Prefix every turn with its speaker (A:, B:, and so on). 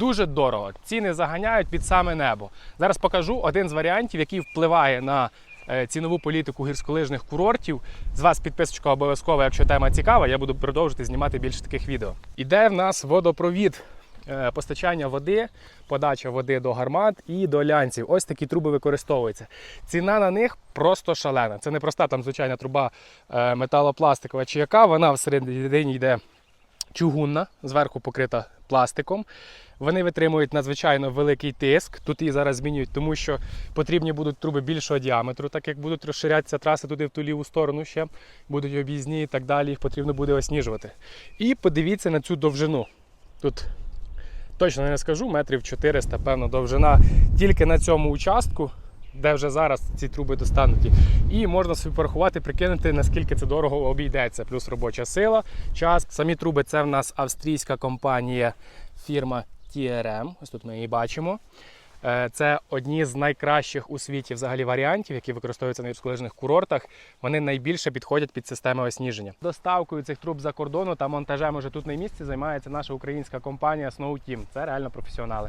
A: Дуже дорого. Ціни заганяють під саме небо. Зараз покажу один з варіантів, який впливає на е, цінову політику гірськолижних курортів. З вас підписочка обов'язково, якщо тема цікава, я буду продовжувати знімати більше таких відео. Іде в нас водопровід. е, Постачання води, подача води до гармат і до лянців. Ось такі труби використовуються. Ціна на них просто шалена. Це не проста там звичайна труба е, металопластикова чи яка. Вона всередині йде чугунна, зверху покрита пластиком. Вони витримують надзвичайно великий тиск. Тут її зараз змінюють, тому що потрібні будуть труби більшого діаметру, так як будуть розширятися траси туди в ту ліву сторону ще, будуть об'їзні і так далі. Їх потрібно буде осніжувати. І подивіться на цю довжину. Тут точно не скажу, метрів 400, певно, довжина тільки на цьому участку. Де вже зараз ці труби достануті, і можна собі порахувати, прикинути, наскільки це дорого обійдеться. Плюс робоча сила, час. Самі труби це в нас австрійська компанія фірма TRM. Ось тут ми її бачимо. Е, Це одні з найкращих у світі взагалі варіантів, які використовуються на гірськолижних курортах. Вони найбільше підходять під системи осніження. Доставкою цих труб за кордону та монтажем уже тут на місці займається наша українська компанія Snow Team. Це реально професіонали.